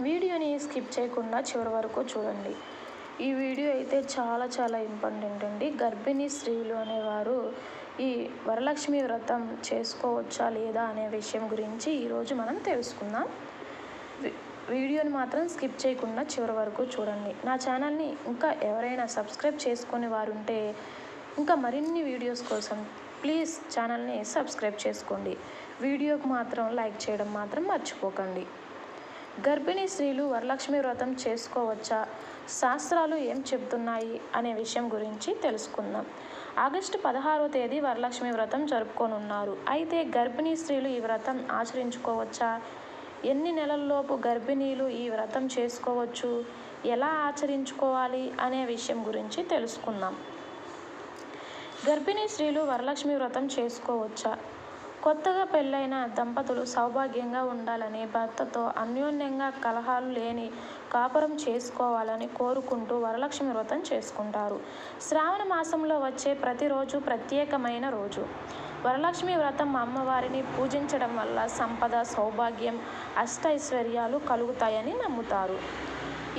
వీడియోని స్కిప్ చేయకుండా చివరి వరకు చూడండి. ఈ వీడియో అయితే చాలా చాలా ఇంపార్టెంట్ అండి. గర్భిణీ స్త్రీలు అనేవారు ఈ వరలక్ష్మి వ్రతం చేసుకోవచ్చా లేదా అనే విషయం గురించి ఈరోజు మనం తెలుసుకుందాం. వీడియోని మాత్రం స్కిప్ చేయకుండా చివరి వరకు చూడండి. నా ఛానల్ని ఇంకా ఎవరైనా సబ్స్క్రైబ్ చేసుకునే వారు ఉంటే ఇంకా మరిన్ని వీడియోస్ కోసం ప్లీజ్ ఛానల్ని సబ్స్క్రైబ్ చేసుకోండి. వీడియోకి మాత్రం లైక్ చేయడం మాత్రం మర్చిపోకండి. గర్భిణీ స్త్రీలు వరలక్ష్మి వ్రతం చేసుకోవచ్చా? శాస్త్రాలు ఏం చెబుతున్నాయి? అనే విషయం గురించి తెలుసుకుందాం. ఆగస్టు పదహారో తేదీ వరలక్ష్మి వ్రతం జరుపుకోనున్నారు. అయితే గర్భిణీ స్త్రీలు ఈ వ్రతం ఆచరించుకోవచ్చా? ఎన్ని నెలల్లోపు గర్భిణీలు ఈ వ్రతం చేసుకోవచ్చు? ఎలా ఆచరించుకోవాలి? అనే విషయం గురించి తెలుసుకుందాం. గర్భిణీ స్త్రీలు వరలక్ష్మి వ్రతం చేసుకోవచ్చా? కొత్తగా పెళ్ళైన దంపతులు సౌభాగ్యంగా ఉండాలని భర్తతో అన్యోన్యంగా కలహాలు లేని కాపురం చేసుకోవాలని కోరుకుంటూ వరలక్ష్మి వ్రతం చేసుకుంటారు. శ్రావణ మాసంలో వచ్చే ప్రతిరోజు ప్రత్యేకమైన రోజు. వరలక్ష్మి వ్రతం అమ్మవారిని పూజించడం వల్ల సంపద సౌభాగ్యం అష్టైశ్వర్యాలు కలుగుతాయని నమ్ముతారు.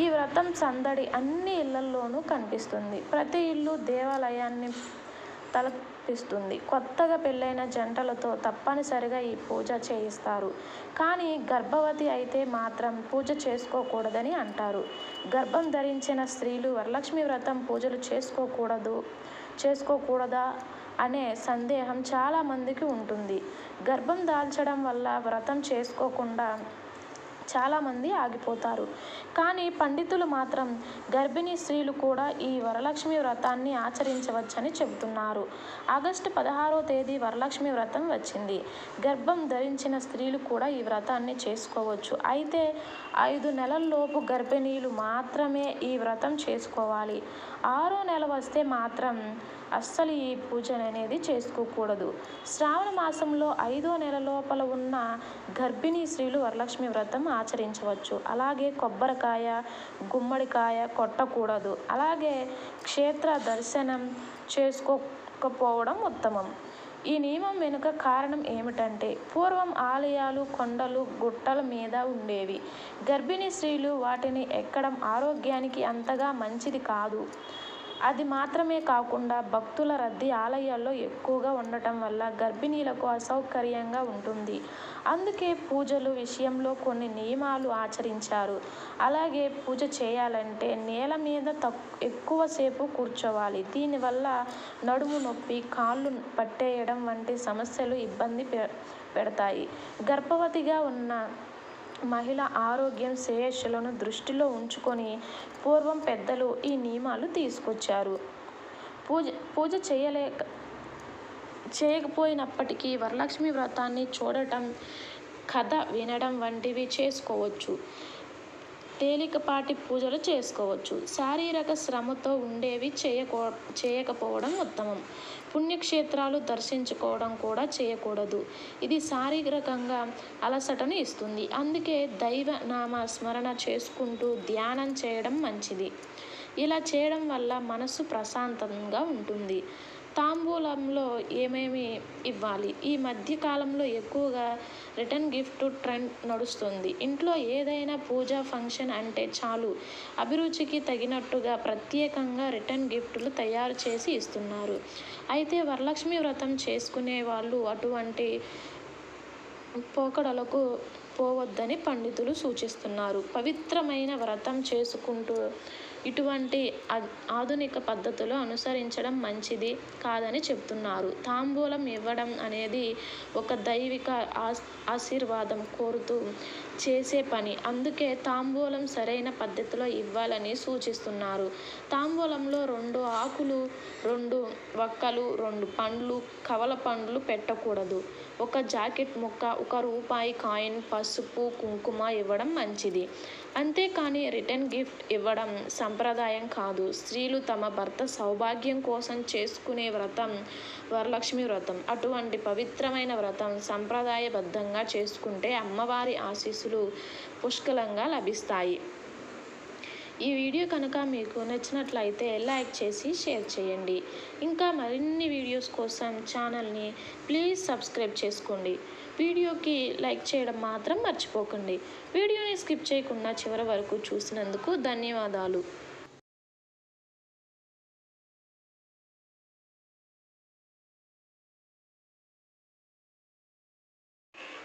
ఈ వ్రతం సందడి అన్ని ఇళ్ళల్లోనూ కనిపిస్తుంది. ప్రతి ఇల్లు దేవాలయాన్ని తలపిస్తుంది. కొత్తగా పెళ్ళైన జంటలతో తప్పనిసరిగా ఈ పూజ చేయిస్తారు. కానీ గర్భవతి అయితే మాత్రం పూజ చేసుకోకూడదని అంటారు. గర్భం ధరించిన స్త్రీలు వరలక్ష్మి వ్రతం పూజలు చేసుకోకూడదు చేసుకోకూడదా అనే సందేహం చాలామందికి ఉంటుంది. గర్భం దాల్చడం వల్ల వ్రతం చేసుకోకుండా చాలామంది ఆగిపోతారు. కానీ పండితులు మాత్రం గర్భిణీ స్త్రీలు కూడా ఈ వరలక్ష్మి వ్రతాన్ని ఆచరించవచ్చని చెబుతున్నారు. ఆగస్టు పదహారో తేదీ వరలక్ష్మి వ్రతం వచ్చింది. గర్భం ధరించిన స్త్రీలు కూడా ఈ వ్రతాన్ని చేసుకోవచ్చు. అయితే ఐదు నెలల్లోపు గర్భిణీలు మాత్రమే ఈ వ్రతం చేసుకోవాలి. ఆరో నెల వస్తే మాత్రం అస్సలు ఈ పూజ అనేది చేసుకోకూడదు. శ్రావణ మాసంలో ఐదో నెల లోపల ఉన్న గర్భిణీ స్త్రీలు వరలక్ష్మి వ్రతం ఆచరించవచ్చు. అలాగే కొబ్బరికాయ గుమ్మడికాయ కొట్టకూడదు. అలాగే క్షేత్ర దర్శనం చేసుకోకపోవడం ఉత్తమం. ఈ నియమం వెనుక కారణం ఏమిటంటే పూర్వం ఆలయాలు కొండలు గుట్టల మీద ఉండేవి. గర్భిణీ స్త్రీలు వాటిని ఎక్కడం ఆరోగ్యానికి అంతగా మంచిది కాదు. అది మాత్రమే కాకుండా భక్తుల రద్దీ ఆలయాల్లో ఎక్కువగా ఉండటం వల్ల గర్భిణీలకు అసౌకర్యంగా ఉంటుంది. అందుకే పూజలు విషయంలో కొన్ని నియమాలు ఆచరించారు. అలాగే పూజ చేయాలంటే నేల మీద తక్ ఎక్కువసేపు కూర్చోవాలి. దీనివల్ల నడుము నొప్పి కాళ్ళు పట్టేయడం వంటి సమస్యలు ఇబ్బంది పె పెడతాయి. గర్భవతిగా ఉన్న మహిళ ఆరోగ్యం శ్రేయస్సులను దృష్టిలో ఉంచుకొని పూర్వం పెద్దలు ఈ నియమాలు తీసుకొచ్చారు. పూజ పూజ చేయలేక చేయకపోయినప్పటికీ వరలక్ష్మి వ్రతాన్ని చూడటం కథ వినడం వంటివి చేసుకోవచ్చు. తేలికపాటి పూజలు చేసుకోవచ్చు. శారీరక శ్రమతో ఉండేవి చేయకో చేయకపోవడం ఉత్తమం. పుణ్యక్షేత్రాలు దర్శించుకోవడం కూడా చేయకూడదు. ఇది శారీరకంగా అలసటను ఇస్తుంది. అందుకే దైవ నామ స్మరణ చేసుకుంటూ ధ్యానం చేయడం మంచిది. ఇలా చేయడం వల్ల మనసు ప్రశాంతంగా ఉంటుంది. తాంబూలంలో ఏమేమి ఇవ్వాలి? ఈ మధ్య కాలంలో ఎక్కువగా రిటర్న్ గిఫ్ట్ ట్రెండ్ నడుస్తుంది. ఇంట్లో ఏదైనా పూజా ఫంక్షన్ అంటే చాలు. అభిరుచికి తగినట్టుగా ప్రత్యేకంగా రిటర్న్ గిఫ్ట్లు తయారు చేసి ఇస్తున్నారు. అయితే వరలక్ష్మి వ్రతం చేసుకునే వాళ్ళు అటువంటి పోకడలకు పోవద్దని పండితులు సూచిస్తున్నారు. పవిత్రమైన వ్రతం చేసుకుంటూ ఇటువంటి ఆధునిక పద్ధతులు అనుసరించడం మంచిది కాదని చెప్తున్నారు. తాంబూలం ఇవ్వడం అనేది ఒక దైవిక ఆశీర్వాదం కోరుతూ చేసే పని. అందుకే తాంబూలం సరైన పద్ధతిలో ఇవ్వాలని సూచిస్తున్నారు. తాంబూలంలో రెండు ఆకులు రెండు వక్కలు రెండు పండ్లు కవల పండ్లు పెట్టకూడదు. ఒక జాకెట్ ముక్క ఒక రూపాయి కాయిన్ పసుపు కుంకుమ ఇవ్వడం మంచిది. అంతేకాని రిటర్న్ గిఫ్ట్ ఇవ్వడం సంప్రదాయం కాదు. స్త్రీలు తమ భర్త సౌభాగ్యం కోసం చేసుకునే వ్రతం వరలక్ష్మి వ్రతం. అటువంటి పవిత్రమైన వ్రతం సంప్రదాయబద్ధంగా చేసుకుంటే అమ్మవారి ఆశీస్సులు పుష్కలంగా లభిస్తాయి. ఈ వీడియో కనుక మీకు నచ్చినట్లయితే లైక్ చేసి షేర్ చేయండి. ఇంకా మరిన్ని వీడియోస్ కోసం ఛానల్ని ప్లీజ్ సబ్స్క్రైబ్ చేసుకోండి. వీడియోకి లైక్ చేయడం మాత్రం మర్చిపోకండి. వీడియోని స్కిప్ చేయకుండా చివరి వరకు చూసినందుకు ధన్యవాదాలు.